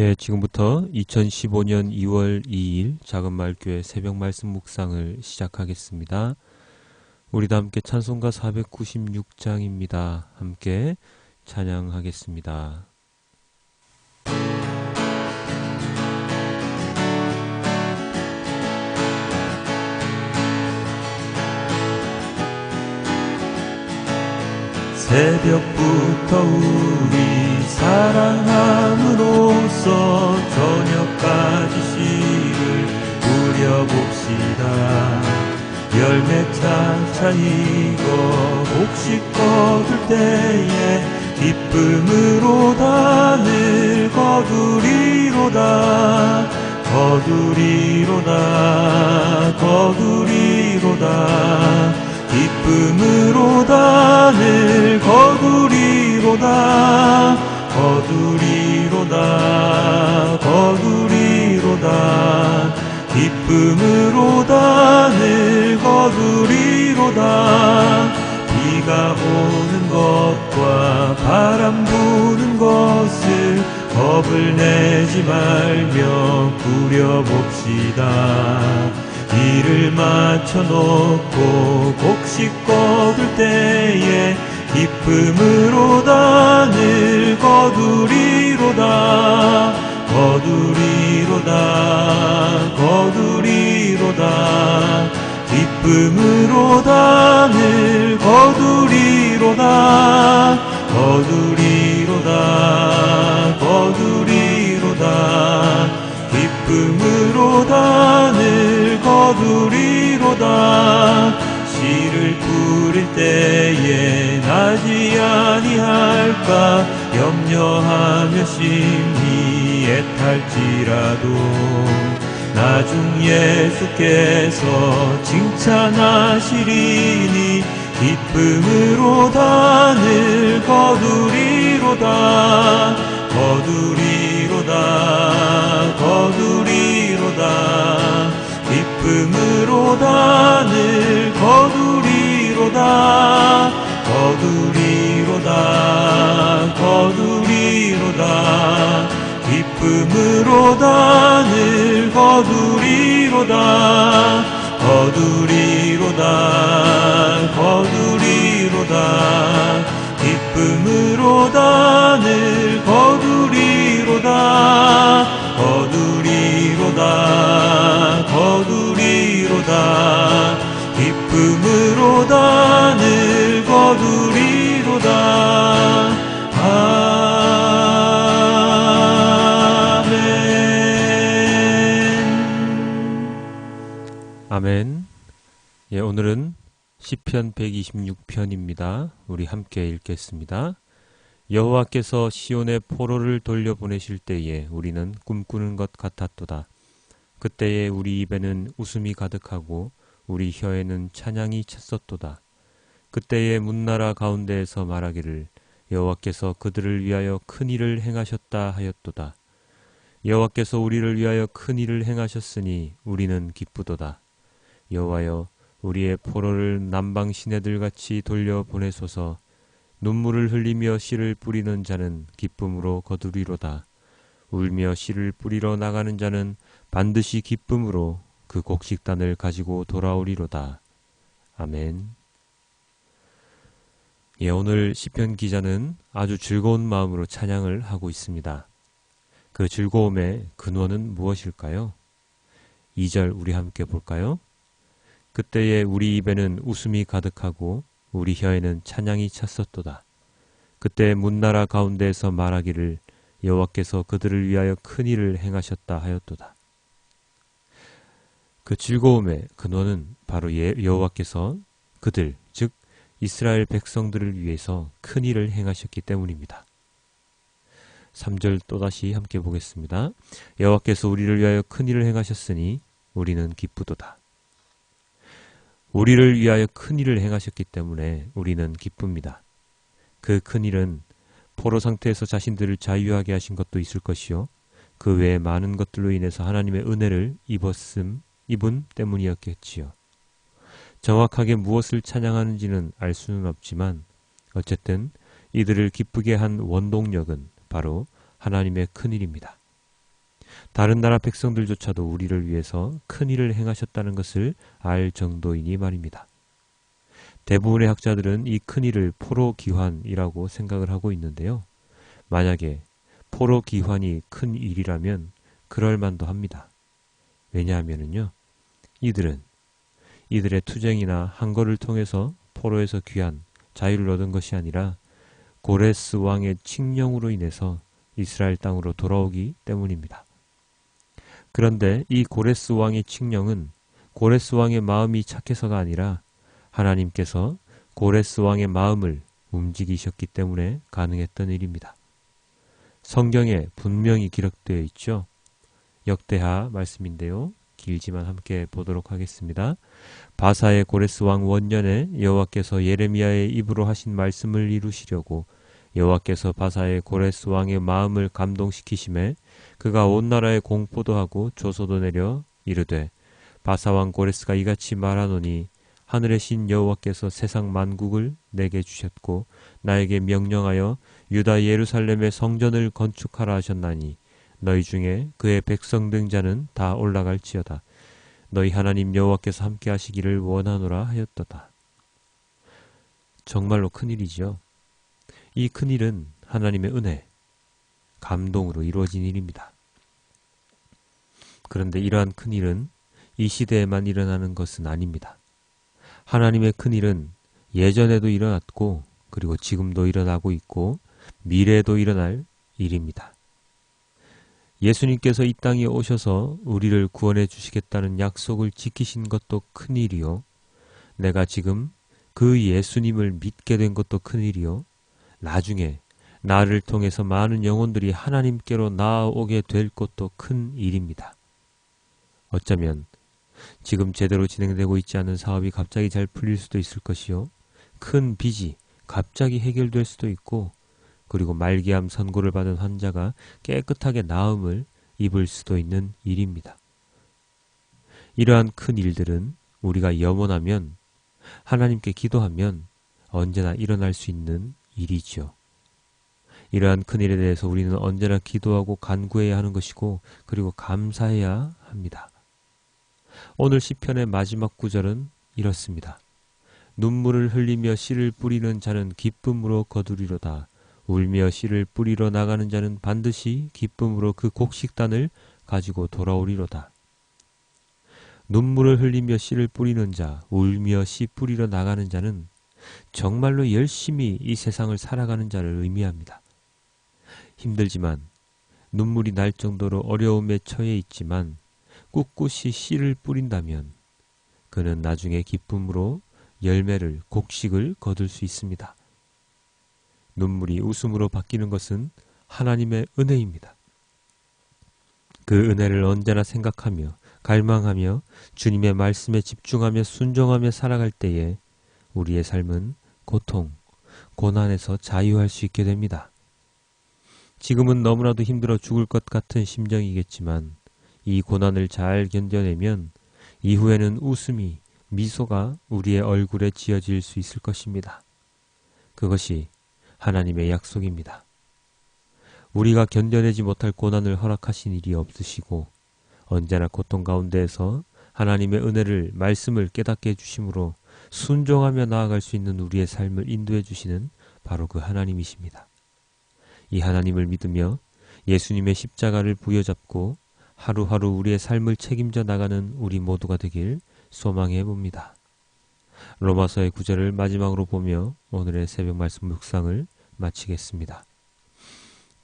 예, 지금부터 2015년 2월 2일 작은말교회 새벽 말씀 묵상을 시작하겠습니다. 우리도 함께 찬송가 496장입니다. 함께 찬양하겠습니다. 새벽부터 우리 사랑함으로 써 저녁까지 씨를 뿌려봅시다. 열매 차 차이고 곡식 거둘 때에 기쁨으로 단을 거두리로다. 거두리로다 거두리로다. 기쁨으로 단을 거두리로다. 거두리로다 기쁨으로 단을 거두리로다. 비가 오는 것과 바람 부는 것을 겁을 내지 말며 꾸려봅시다. 이를 맞춰놓고 곡식 거둘 때에 기쁨으로 단을 거두리로다 거두리로다 거두리로다 기쁨으로 단을 거두리로다 거두리로다 거두리로다 기쁨으로 단을 거두리로다. 씨를 뿌릴 때에 나지 아니할까 염려하며 심히 애탈지라도 나중 예수께서 칭찬하시리니 기쁨으로 단을 거두리로다 거두리로다 거두리로다. 기쁨으로 단을 거두리로다 거두리로다 거두리로다 기쁨으로 단을 거두리로다 거두리로다 오늘은 시편 126편입니다. 우리 함께 읽겠습니다. 여호와께서 시온의 포로를 돌려보내실 때에 우리는 꿈꾸는 것 같았도다. 그때에 우리 입에는 웃음이 가득하고 우리 혀에는 찬양이 찼었도다. 그때에 문나라 가운데에서 말하기를 여호와께서 그들을 위하여 큰 일을 행하셨다 하였도다. 여호와께서 우리를 위하여 큰 일을 행하셨으니 우리는 기쁘도다. 여호와여 우리의 포로를 남방 시내들 같이 돌려 보내소서 눈물을 흘리며 씨를 뿌리는 자는 기쁨으로 거두리로다. 울며 씨를 뿌리러 나가는 자는 반드시 기쁨으로 그 곡식단을 가지고 돌아오리로다. 아멘. 예, 오늘 시편 기자는 아주 즐거운 마음으로 찬양을 하고 있습니다. 그 즐거움의 근원은 무엇일까요? 2절 우리 함께 볼까요? 그때에 우리 입에는 웃음이 가득하고 우리 혀에는 찬양이 찼었도다. 그때 문나라 가운데에서 말하기를 여호와께서 그들을 위하여 큰 일을 행하셨다 하였도다. 그 즐거움의 근원은 바로 예, 여호와께서 그들 즉 이스라엘 백성들을 위해서 큰 일을 행하셨기 때문입니다. 3절 또다시 함께 보겠습니다. 여호와께서 우리를 위하여 큰 일을 행하셨으니 우리는 기쁘도다. 우리를 위하여 큰 일을 행하셨기 때문에 우리는 기쁩니다. 그 큰 일은 포로 상태에서 자신들을 자유하게 하신 것도 있을 것이요. 그 외에 많은 것들로 인해서 하나님의 은혜를 입었음, 입은 때문이었겠지요. 정확하게 무엇을 찬양하는지는 알 수는 없지만 어쨌든 이들을 기쁘게 한 원동력은 바로 하나님의 큰 일입니다. 다른 나라 백성들조차도 우리를 위해서 큰 일을 행하셨다는 것을 알 정도이니 말입니다. 대부분의 학자들은 이 큰 일을 포로 기환이라고 생각을 하고 있는데요. 만약에 포로 기환이 큰 일이라면 그럴 만도 합니다. 왜냐하면요. 이들은 이들의 투쟁이나 항거를 통해서 포로에서 귀한 자유를 얻은 것이 아니라 고레스 왕의 칙령으로 인해서 이스라엘 땅으로 돌아오기 때문입니다. 그런데 이 고레스 왕의 칙령은 고레스 왕의 마음이 착해서가 아니라 하나님께서 고레스 왕의 마음을 움직이셨기 때문에 가능했던 일입니다. 성경에 분명히 기록되어 있죠. 역대하 말씀인데요. 길지만 함께 보도록 하겠습니다. 바사의 고레스 왕 원년에 여호와께서 예레미야의 입으로 하신 말씀을 이루시려고 여호와께서 바사의 고레스 왕의 마음을 감동시키심에 그가 온 나라에 공포도 하고 조소도 내려 이르되 바사 왕 고레스가 이같이 말하노니 하늘의 신 여호와께서 세상 만국을 내게 주셨고 나에게 명령하여 유다 예루살렘의 성전을 건축하라 하셨나니 너희 중에 그의 백성 등 자는 다 올라갈지어다. 너희 하나님 여호와께서 함께 하시기를 원하노라 하였도다. 정말로 큰일이죠. 이 큰일은 하나님의 은혜, 감동으로 이루어진 일입니다. 그런데 이러한 큰일은 이 시대에만 일어나는 것은 아닙니다. 하나님의 큰일은 예전에도 일어났고 그리고 지금도 일어나고 있고 미래에도 일어날 일입니다. 예수님께서 이 땅에 오셔서 우리를 구원해 주시겠다는 약속을 지키신 것도 큰일이요. 내가 지금 그 예수님을 믿게 된 것도 큰일이요. 나중에 나를 통해서 많은 영혼들이 하나님께로 나아오게 될 것도 큰 일입니다. 어쩌면 지금 제대로 진행되고 있지 않은 사업이 갑자기 잘 풀릴 수도 있을 것이요. 큰 빚이 갑자기 해결될 수도 있고 그리고 말기암 선고를 받은 환자가 깨끗하게 나음을 입을 수도 있는 일입니다. 이러한 큰 일들은 우리가 염원하면 하나님께 기도하면 언제나 일어날 수 있는 일이지요. 이러한 큰 일에 대해서 우리는 언제나 기도하고 간구해야 하는 것이고 그리고 감사해야 합니다. 오늘 시편의 마지막 구절은 이렇습니다. 눈물을 흘리며 씨를 뿌리는 자는 기쁨으로 거두리로다. 울며 씨를 뿌리러 나가는 자는 반드시 기쁨으로 그 곡식단을 가지고 돌아오리로다. 눈물을 흘리며 씨를 뿌리는 자, 울며 씨 뿌리러 나가는 자는 정말로 열심히 이 세상을 살아가는 자를 의미합니다. 힘들지만 눈물이 날 정도로 어려움에 처해 있지만 꿋꿋이 씨를 뿌린다면 그는 나중에 기쁨으로 열매를 곡식을 거둘 수 있습니다. 눈물이 웃음으로 바뀌는 것은 하나님의 은혜입니다. 그 은혜를 언제나 생각하며 갈망하며 주님의 말씀에 집중하며 순종하며 살아갈 때에 우리의 삶은 고통, 고난에서 자유할 수 있게 됩니다. 지금은 너무나도 힘들어 죽을 것 같은 심정이겠지만 이 고난을 잘 견뎌내면 이후에는 웃음이 미소가 우리의 얼굴에 지어질 수 있을 것입니다. 그것이 하나님의 약속입니다. 우리가 견뎌내지 못할 고난을 허락하신 일이 없으시고 언제나 고통 가운데에서 하나님의 은혜를 말씀을 깨닫게 해주심으로 순종하며 나아갈 수 있는 우리의 삶을 인도해 주시는 바로 그 하나님이십니다. 이 하나님을 믿으며 예수님의 십자가를 부여잡고 하루하루 우리의 삶을 책임져 나가는 우리 모두가 되길 소망해 봅니다. 로마서의 구절을 마지막으로 보며 오늘의 새벽 말씀 묵상을 마치겠습니다.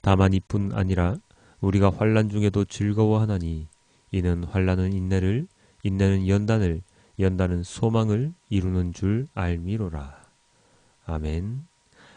다만 이뿐 아니라 우리가 환란 중에도 즐거워하나니 이는 환란은 인내를 인내는 연단을 연단은 소망을 이루는 줄 알미로라. 아멘.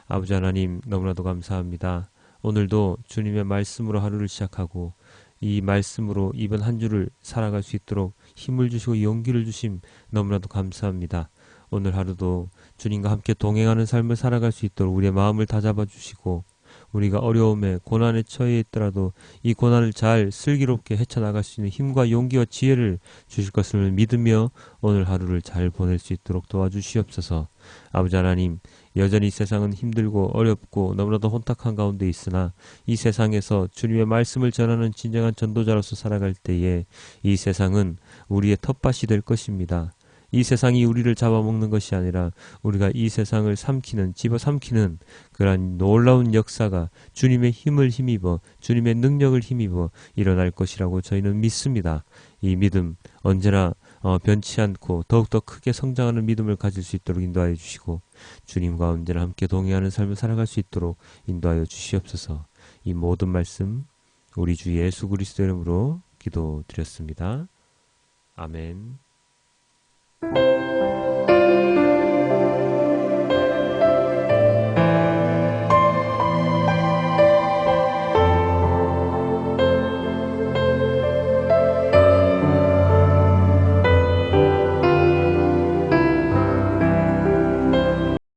아버지 하나님 너무나도 감사합니다. 오늘도 주님의 말씀으로 하루를 시작하고 이 말씀으로 이번 한 주를 살아갈 수 있도록 힘을 주시고 용기를 주심 너무나도 감사합니다. 오늘 하루도 주님과 함께 동행하는 삶을 살아갈 수 있도록 우리의 마음을 다잡아 주시고 우리가 어려움에 고난에 처해 있더라도 이 고난을 잘 슬기롭게 헤쳐나갈 수 있는 힘과 용기와 지혜를 주실 것을 믿으며 오늘 하루를 잘 보낼 수 있도록 도와주시옵소서. 아버지 하나님, 여전히 세상은 힘들고 어렵고 너무나도 혼탁한 가운데 있으나 이 세상에서 주님의 말씀을 전하는 진정한 전도자로서 살아갈 때에 이 세상은 우리의 텃밭이 될 것입니다. 이 세상이 우리를 잡아먹는 것이 아니라 우리가 이 세상을 삼키는 집어삼키는 그러한 놀라운 역사가 주님의 힘을 힘입어 주님의 능력을 힘입어 일어날 것이라고 저희는 믿습니다. 이 믿음 언제나 어, 변치 않고 더욱더 크게 성장하는 믿음을 가질 수 있도록 인도하여 주시고 주님과 언제나 함께 동행하는 삶을 살아갈 수 있도록 인도하여 주시옵소서. 이 모든 말씀 우리 주 예수 그리스도 이름으로 기도드렸습니다. 아멘. Thank you.